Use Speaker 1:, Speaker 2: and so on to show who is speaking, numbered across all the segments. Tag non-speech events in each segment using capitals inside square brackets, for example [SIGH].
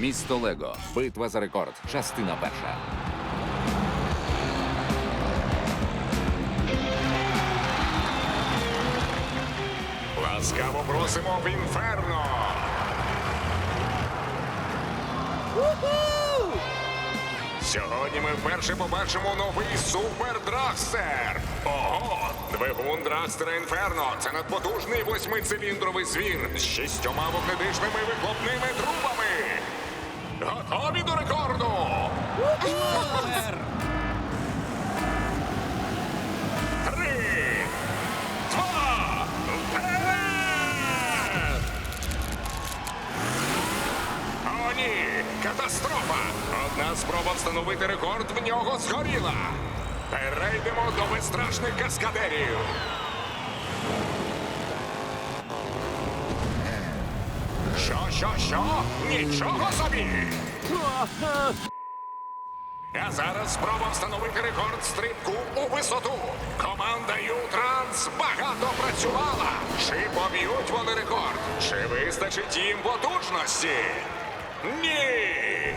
Speaker 1: Місто Лего. Битва за рекорд. Частина перша.
Speaker 2: Ласкаво просимо в інферно. Сьогодні ми вперше побачимо новий супер драгстер. Ого! Двигун драгстера Інферно. Це надпотужний восьмициліндровий звір з шістьома вогнедишними вихлопними трубами. Готові до рекорду! Три, два, вперед! О, ні! Катастрофа! Одна спроба встановити рекорд в нього згоріла. Перейдемо до безстрашних каскадерів. Що, що? Нічого собі! А зараз спроба встановити рекорд стрибку у висоту. Команда Ю-Транс багато працювала. Чи поб'ють вони рекорд? Чи вистачить їм потужності? Ні!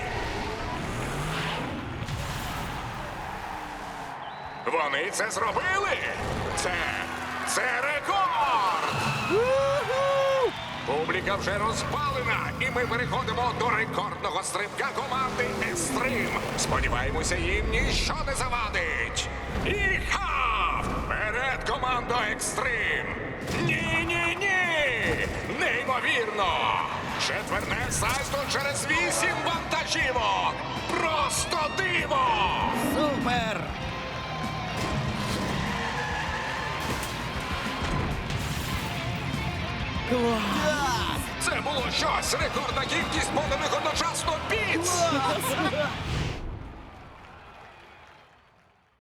Speaker 2: Вони це зробили? Публіка вже розпалена, і ми переходимо до рекордного стрибка команди Екстрим. Сподіваємося, їм ніщо не завадить. Іха! Вперед, командо Екстрим! Ні, ні, ні! Неймовірно! Четверне сальто через вісім вантажівок! Просто диво!
Speaker 3: Супер!
Speaker 2: Це було щось. Рекордна кількість поданих одночасно піц! [LAUGHS]